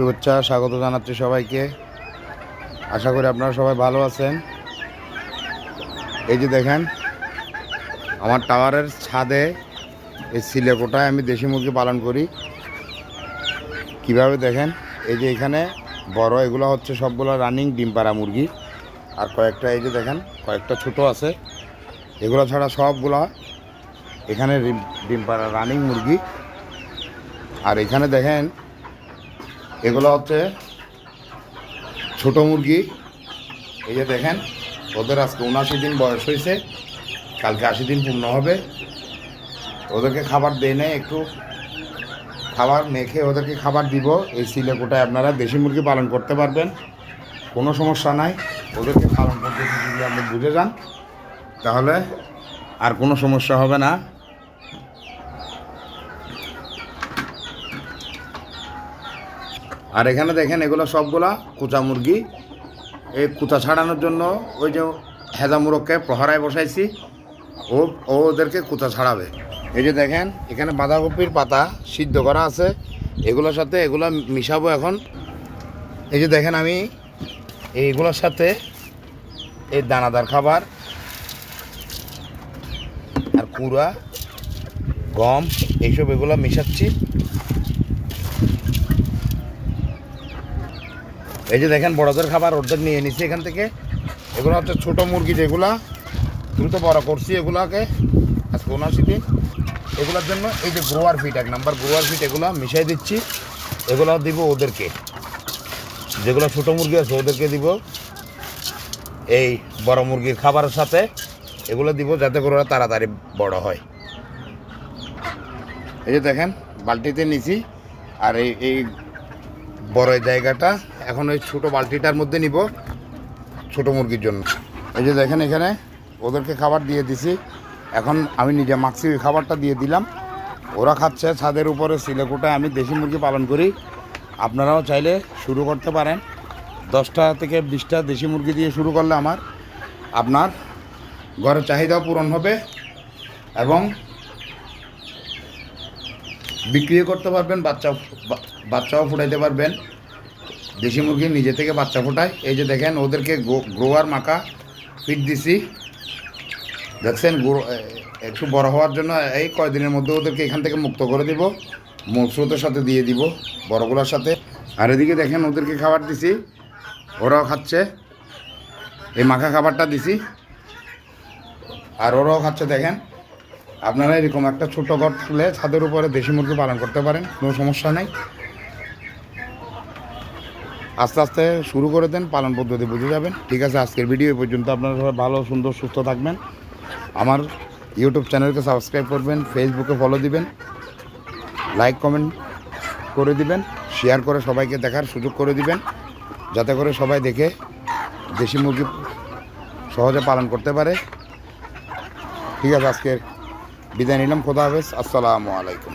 শুভেচ্ছা, স্বাগত জানাচ্ছি সবাইকে। আশা করি আপনারা সবাই ভালো আছেন। এই যে দেখেন, আমার টাওয়ারের ছাদে এই সিলেকোটায় আমি দেশি মুরগি পালন করি। কীভাবে দেখেন, এই যে এখানে বড় এগুলো হচ্ছে সবগুলো রানিং ডিম পাড়া মুরগি। আর কয়েকটা, এই যে দেখেন, কয়েকটা ছোট আছে। এগুলো ছাড়া সবগুলো এখানে ডিম পাড়া রানিং মুরগি। আর এখানে দেখেন এগুলো হচ্ছে ছোট মুরগি। এই যে দেখেন, ওদের আজকে উনাশি দিন বয়স হয়েছে, কালকে আশি দিন পূর্ণ হবে। ওদেরকে খাবার দেয় নেই, একটু খাবার মেখে ওদেরকে খাবার দিব। এই সিলেকোটায় আপনারা দেশি মুরগি পালন করতে পারবেন, কোনো সমস্যা নাই। ওদেরকে পালন করতে যদি আপনি বুঝে যান, তাহলে আর কোনো সমস্যা হবে না। আর এখানে দেখেন এগুলো সবগুলা কুচা মুরগি। এই কুচা ছাড়ানোর জন্য ওই যে হেজা মুরগকে প্রহরায় বসাইছি। ও ওদেরকে কুচা ছাড়াবে। এই যে দেখেন, এখানে বাঁধাকপির পাতা সিদ্ধ করা আছে। এগুলোর সাথে এগুলো মিশাবো এখন। এই যে দেখেন আমি, এইগুলোর সাথে এই দানাদার খাবার আর কুড়া, গম, এইসব এগুলো মিশাচ্ছি। এই যে দেখেন বড়দের খাবার অর্ধেক নিয়ে নিছি এখান থেকে। এগুলো হচ্ছে ছোটো মুরগি যেগুলা দ্রুত বড় করছি এগুলাকে আজকে দিন এগুলোর জন্য এই যে গ্রোয়ার ফিট এক নাম্বার গ্রোয়ার ফিট এগুলো মিশাই দিচ্ছি। এগুলো দিব ওদেরকে। যেগুলো ছোটো মুরগি আছে ওদেরকে দিব। এই বড় মুরগির খাবারের সাথে এগুলো দিব যাতে করে ওরা তাড়াতাড়ি বড় হয়। এই যে দেখেন, বালতিতে নিছি। আর এই এই বড় জায়গাটা এখন ওই ছোটো বালতিটার মধ্যে নিব ছোট মুরগির জন্য। এই যে দেখেন এখানে ওদেরকে খাবার দিয়ে দিছি। এখন আমি নিজে মাখছি, ওই খাবারটা দিয়ে দিলাম। ওরা খাচ্ছে ছাদের উপরে সিলেকোটায় আমি দেশি মুরগি পালন করি। আপনারাও চাইলে শুরু করতে পারেন। দশটা থেকে বিশটা দেশি মুরগি দিয়ে শুরু করলে আমার, আপনার ঘরের চাহিদাও পূরণ হবে এবং বিক্রিও করতে পারবেন বাচ্চা বাচ্চাও ফুটাইতে পারবেন। দেশি মুরগি নিজে থেকে বাচ্চা ফোটায়। এই যে দেখেন, ওদেরকে গ্রোয়ার মাখা ফিট দিছি। দেখছেন, গ্রো- একটু বড় হওয়ার জন্য এই কয়দিনের মধ্যে ওদেরকে এখান থেকে মুক্ত করে দিব মৌসুদের সাথে দিয়ে দিব, বড়গুলোর সাথে। আর এদিকে দেখেন, ওদেরকে খাবার দিছি, ওরাও খাচ্ছে। এই মাখা খাবারটা দিছি। আর ওরাও খাচ্ছে, দেখেন। আপনারা এরকম একটা ছোটো ঘর থাকলে ছাদের উপরে দেশি মুরগি পালন করতে পারেন, কোনো সমস্যা নেই। আস্তে আস্তে শুরু করে দেন, পালন পদ্ধতি বুঝে যাবেন। ঠিক আছে, আজকের ভিডিও পর্যন্ত। আপনারা সবাই ভালো, সুন্দর, সুস্থ থাকবেন। আমার ইউটিউব চ্যানেলকে সাবস্ক্রাইব করবেন ফেসবুকে ফলো দিবেন লাইক কমেন্ট করে দিবেন শেয়ার করে সবাইকে দেখার সুযোগ করে দিবেন, যাতে করে সবাই দেখে দেশি মুরগি সহজে পালন করতে পারে। ঠিক আছে, আজকের বিদায় নিলাম। খোদা হাফেজ। আসসালামু আলাইকুম।